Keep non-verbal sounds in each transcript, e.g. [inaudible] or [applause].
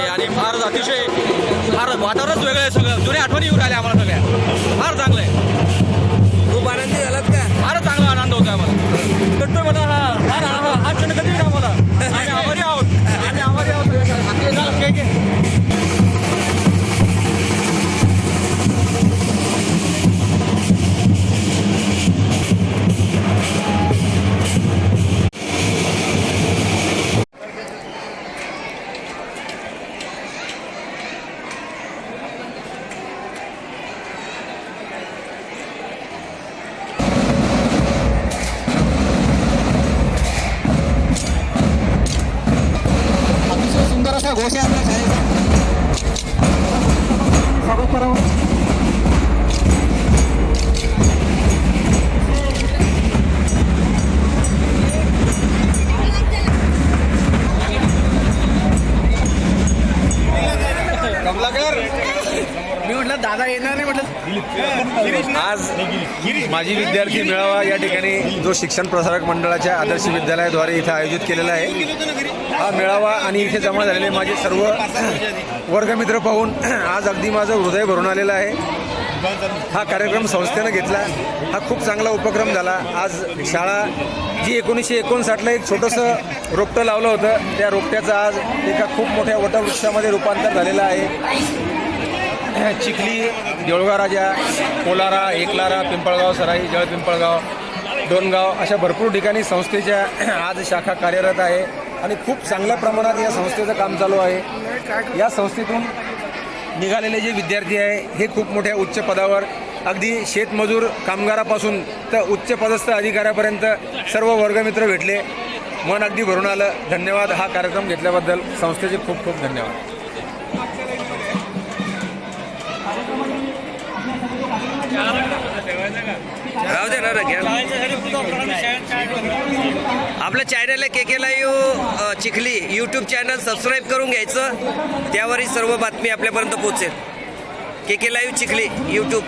अतिशय फार वातावरणच वेगळं आहे सगळं. जुन्या आठवणी येऊन आल्या आम्हाला सगळ्या. फार चांगलं आहे. खूप आनंदी झालात का? फारच चांगला आनंद होतो आम्हाला. मला हा हा हा अतिशय सुंदर असा घोष आज माजी विद्यार्थी मेळावा या ठिकाणी जो शिक्षण प्रसारक मंडळाच्या आदर्श विद्यालयाद्वारे इथं आयोजित केलेला आहे. हा मेळावा आणि इथे जमा झालेले माझे सर्व वर्गमित्र पाहून आज अगदी माझं हृदय भरून आलेलं आहे. हा कार्यक्रम संस्थेनं घेतला. हा खूप चांगला उपक्रम झाला. आज शाळा जी एकोणीसशे एकोणसाठला एक छोटंसं रोपटं लावलं होतं. त्या रोपट्याचं आज एका खूप मोठ्या वटवृक्षामध्ये रूपांतर झालेलं आहे. [coughs] चिखली देऊळगाव राजा कोलारा एकलारा पिंपळगाव सराई जळपिंपळगाव डोनगाव अशा भरपूर ठिकाणी संस्थेच्या [coughs] आज शाखा कार्यरत आहे आणि खूप चांगल्या प्रमाणात या संस्थेचं काम चालू आहे. या संस्थेतून निघालेले जे विद्यार्थी आहे हे खूप मोठ्या उच्च पदावर अगदी शेतमजूर कामगारापासून तर उच्च पदस्थ अधिकाऱ्यापर्यंत सर्व वर्गमित्र भेटले. मन अगदी भरून आलं. धन्यवाद हा कार्यक्रम घेतल्याबद्दल. संस्थेचे खूप खूप धन्यवाद. राहू दे ना घ्या. आपलं चॅनल आहे K K U Chikhli YouTube channel subscribe करून घ्यायचं. त्यावरही सर्व बातमी आपल्यापर्यंत पोहोचेल. K K live Chikhli YouTube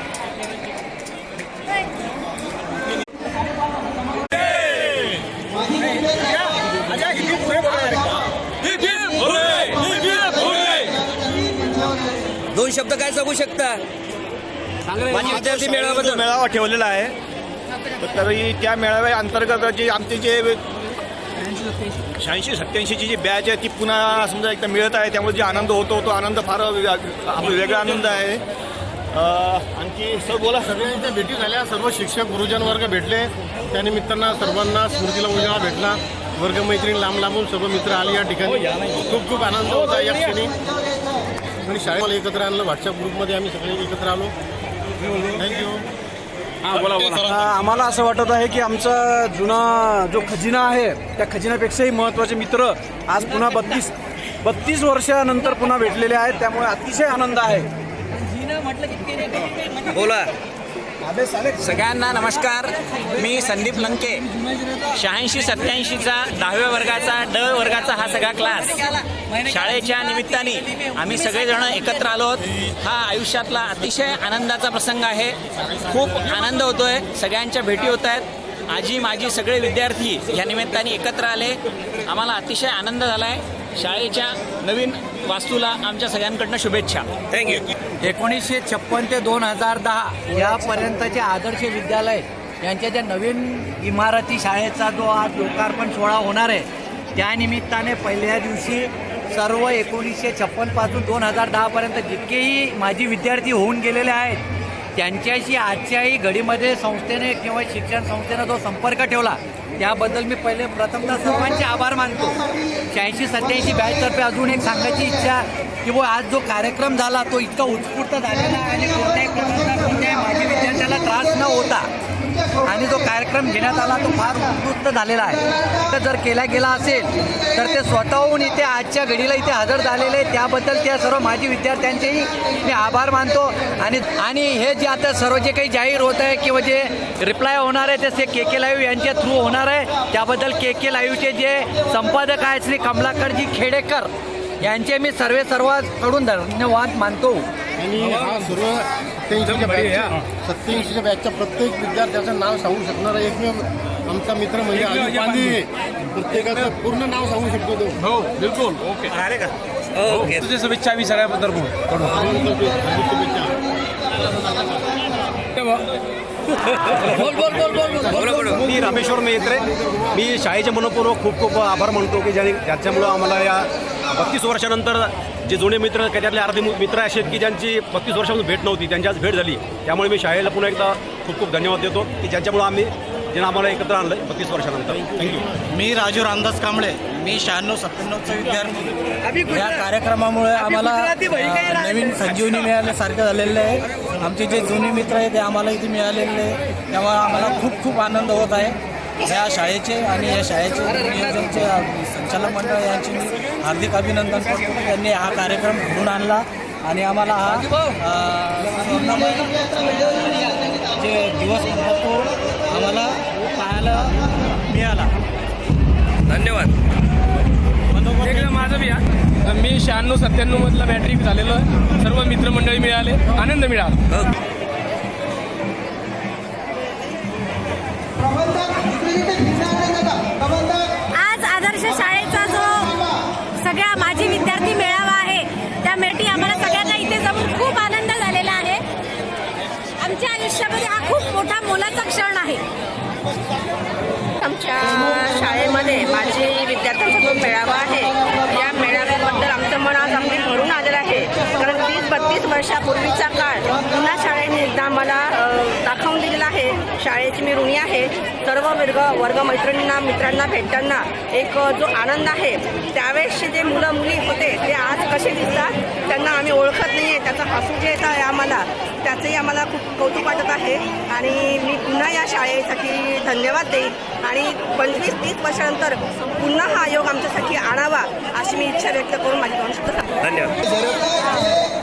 दोन शब्द काय सांगू शकता? माझी विद्यार्थी मेळाव्याबद्दल. मेळावा ठेवलेला आहे. तर त्या मेळाव्या अंतर्गत जे आमचे जे शहाऐंशी सत्याऐंशीची जी बॅच आहे ती पुन्हा समजा एकदा मिळत आहे. त्यामुळे जे आनंद होतो तो आनंद फार वेगळा आनंद आहे. अं, आणखी सर बोला. सगळ्यांच्या भेटी झाल्या. सर्व शिक्षक गुरुजन वर्ग भेटले त्यानिमित्तानं सर्वांना स्मृतीला उजाळा भेटला. वर्गमैत्रीण लांब लांबून सर्व मित्र आले या ठिकाणी. खूप खूप आनंद होता या क्षणी. आणि शाळेला एकत्र आणलं. व्हॉट्सअप ग्रुपमध्ये आम्ही सगळे एकत्र आलो. आम्हाला असं वाटत आहे की आमचा जुना जो खजिना आहे त्या खजिन्यापेक्षाही महत्त्वाचे मित्र आज पुन्हा बत्तीस बत्तीस वर्षानंतर पुन्हा भेटलेले आहेत त्यामुळे अतिशय आनंद आहे. बोला. सगळ्यांना नमस्कार. मी संदीप लंके. शहाऐंशी सत्याऐंशीचा दहाव्या वर्गाचा ड वर्गाचा हा सगळा क्लास शाळेच्या निमित्ताने आम्ही सगळेजण एकत्र आलो आहोत. हा आयुष्यातला अतिशय आनंदाचा प्रसंग आहे. खूप आनंद होतोय. सगळ्यांच्या भेटी होत आहेत. आजी माझी सगळे विद्यार्थी या निमित्ताने एकत्र आले. आम्हाला अतिशय आनंद झाला आहे शाळेच्या नवीन वास्तूला आमच्या सगळ्यांकडनं शुभेच्छा. थँक्यू एकोणीसशे छप्पन ते दोन हजार दहा यापर्यंतचे आदर्श विद्यालय यांच्या ज्या नवीन इमारती शाळेचा जो आज लोकार्पण सोहळा होणार आहे त्यानिमित्ताने पहिल्या दिवशी सर्व एकोणीसशे छप्पनपासून दोन हजार दहापर्यंत जितकेही माजी विद्यार्थी होऊन गेलेले आहेत त्यांच्याशी आजच्याही घडीमध्ये संस्थेने किंवा शिक्षण संस्थेनं जो संपर्क ठेवला त्याबद्दल मी पहिले प्रथमतः सर्वांचे आभार मानतो. शहाऐंशी सत्याऐंशी बॅचतर्फे अजून एक सांगायची इच्छा की बुवा आज जो कार्यक्रम झाला तो इतका उत्स्फूर्त झालेला आहे आणि कोणत्याही प्रकारचा कोणत्याही माजी विद्यार्थ्याला त्रास न होता आणि जो कार्यक्रम घेण्यात आला तो फार उत्कृष्ट झालेला आहे. तर जर केला गेला असेल तर ते स्वतःहून इथे आजच्या घडीला इथे हजर झालेले आहे त्याबद्दल त्या सर्व माजी विद्यार्थ्यांचेही मी आभार मानतो. आणि आणि हे जे आता सर्व जे काही जाहीर होत आहे किंवा जे रिप्लाय होणार आहे ते के के लाईव्ह यांच्या थ्रू होणार आहे. त्याबद्दल के के लाईव्हचे जे संपादक आहेत श्री कमलाकरजी खेडेकर यांचे मी सर्वे सर्वांकडून धन्यवाद मानतो. आणि हा. सर्व सत्याऐंशीच्या बॅचच्या सत्याऐंशीच्या बॅचच्या प्रत्येक विद्यार्थ्याचं नाव सांगू शकणारा एकमेव आमचा मित्र म्हणजे पांडे. प्रत्येकाचं पूर्ण नाव सांगू शकतो तो. हो बिलकुल. ओके. अरे का? ओके. तुझे शुभेच्छा आम्ही सगळ्याबद्दल बोला. बोला मी रामेश्वर मेत्रे मी शाळेचे मनपूर्वक खूप खूप आभार मानतो की ज्याने ज्याच्यामुळं आम्हाला या बत्तीस वर्षानंतर जे जुने मित्र त्याच्यातले अर्धे मित्र असे आहेत की ज्यांची बत्तीस वर्षापासून भेट नव्हती त्यांची आज भेट झाली. त्यामुळे मी शाळेला पुन्हा एकदा खूप खूप धन्यवाद देतो की ज्यांच्यामुळं आम्ही ज्यानं आम्हाला एकत्र आणलं बत्तीस वर्षानंतर. थँक्यू मी राजू रामदास कांबळे. मी शहाण्णव सत्त्याण्णवचा विद्यार्थी. या कार्यक्रमामुळे आम्हाला नवीन संजीवनी मिळाल्यासारखं झालेलं आहे. आमचे जे जुने मित्र आहेत ते आम्हाला इथे मिळालेले आहे त्यामुळे आम्हाला खूप खूप आनंद होत आहे. या शाळेचे आणि या शाळेचे नियोजनचे संचालक मंडळ यांचे मी हार्दिक अभिनंदन करतो त्यांनी हा कार्यक्रम घडून आणला. आणि आम्हाला हा जे दिवस म्हणतात तो आम्हाला पाहायला धन्यवाद. माझं बी हा. मी शहाण्णव सत्त्याण्णव मधला मॅट्रिक झालेलो आहे. सर्व मित्रमंडळी मिळाले. आनंद मिळाला. ओके. आज आदर्श शाळेचा जो सगळ्या माजी विद्यार्थी मेळावा आहे त्या मेटी आम्हाला सगळ्यांना इथे जाऊन खूप आनंद झालेला आहे. आमच्या आयुष्यामध्ये हा खूप मोठा मोलाचा क्षण आहे. आमच्या शाळेमध्ये माझी विद्यार्थ्यांचा जो मेळावा आहे या मेळाव्याबद्दल आमचं मन आज अगदी भरून आलेलं आहे. कारण तीस बत्तीस वर्षापूर्वीचा काळ. पुन्हा शाळेने एकदा आम्हाला अ, दाखवून दिलेला आहे. शाळेची मी ऋणी आहे. सर्व वर्ग वर्ग मैत्रिणींना मित्रांना भेटताना एक जो आनंद आहे त्यावेळेसचे जे मुलं मुली होते ते आज कसे दिसतात त्यांना आम्ही ओळखत नाही आहे त्याचं हसू जे येत आहे आम्हाला त्याचंही आम्हाला खूप कौतुक वाटत आहे. आणि मी पुन्हा या शाळेसाठी धन्यवाद देईन. आणि पंचवीस तीस वर्षानंतर पुन्हा हा योग आमच्यासाठी आणावा अशी मी इच्छा व्यक्त करून माझी दोन. धन्यवाद.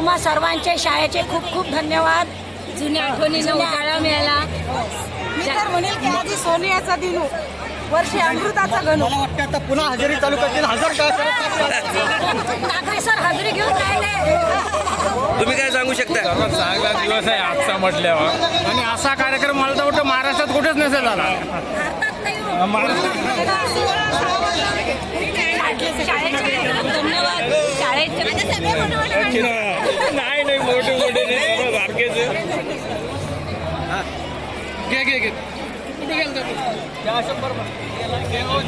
तुम्हा सर्वांचे शाळेचे खूप खूप धन्यवाद. जुन्या आठवणीनं उजाळा मिळाला. मी तर म्हणेल की आधी सोनियाचा दिनू वर्षी अमृताचा गणू मला वाटतं आता पुन्हा हजेरी चालू करतील. हजार ठाकरे सर हजेरी घेऊन राहिले. तुम्ही काय सांगू शकता? चांगला दिवस आहे आजचा म्हटल्यावर. आणि असा कार्यक्रम मला तर वाटतं महाराष्ट्रात कुठेच नसेल झाला. नाही नाही मोठे मोठे बारकेच घे घे घे. कुठे गेलता तू? गेलो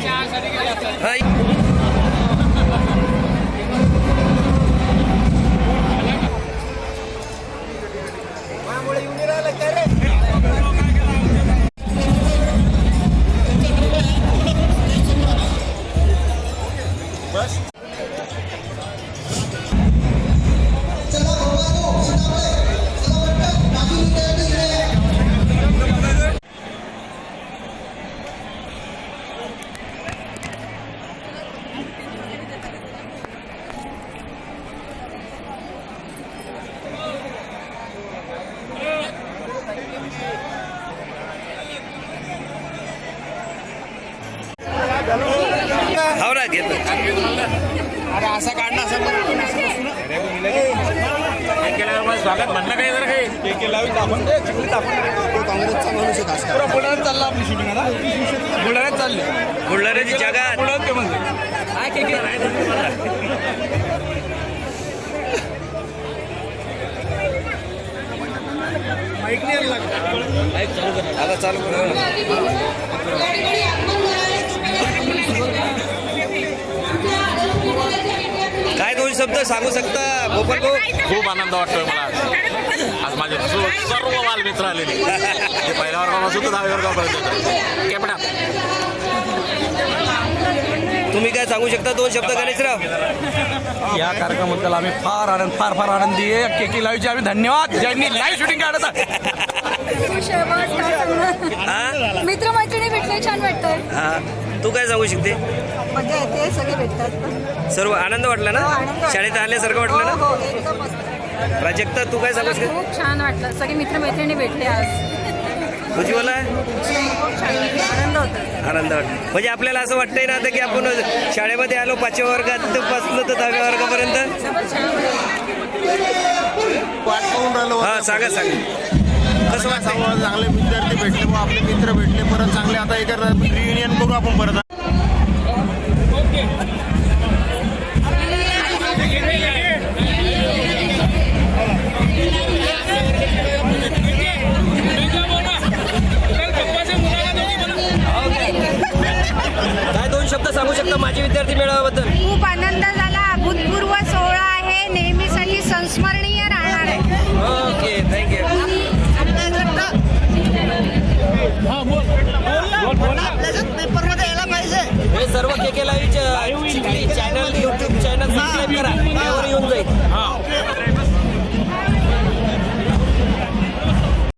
चहासाठी गेला. हाय हो ना. घेतो स्वागत म्हणलं काय जर काही? काँग्रेसचा माणूस आहे पुण्यात चाललं आपली शूटिंग आता. बुलढाण्यात चालली. बुलढाण्याची जगात. पुण्यात ते म्हणते आता चालू करू. शब्द सांगू शकता गोपाल भाऊ? खूप आनंद वाटतोय मला. आज. आज माझे सर्व बालमित्र आलेले. ते पहिल्या वर्गापासून तर दहाव्या वर्गापर्यंत केपडा तुम्ही काय सांगू शकता दोन शब्द गणेशराव या कार्यक्रमाबद्दल आम्ही फार आनंद फार फार आनंदी आहे. के के लाईव्हचे आम्ही धन्यवाद. ज्यांनी लाईव्ह शूटिंग काढत आहे लय छान वाटतंय. हा. तू काय सांगू शकते? मजा येते सगळे भेटतात. सर्व आनंद वाटला ना? शाळेत आल्यासारखं वाटलं ना? हो एकदम मस्त. प्राजक्ता तू काय सांगू शकते? खूप छान वाटलं. सगळे मित्रमैत्रिणी भेटले आज. खूप छान आनंद होतो. आनंद वाटतो म्हणजे आपल्याला असं वाटतंय ना आता की आपण शाळेमध्ये आलो पाचव्या वर्गात बसलो तर दहाव्या वर्गापर्यंत? राहिलो. हा सांगा सांगा. कसं वाटतं चांगले आपले मित्र भेटले परत चांगले. आता एक रियुनियन करू आपण परत. काय दोन शब्द सांगू शकता माझे विद्यार्थी मेळाव्याबद्दल? खूप आनंद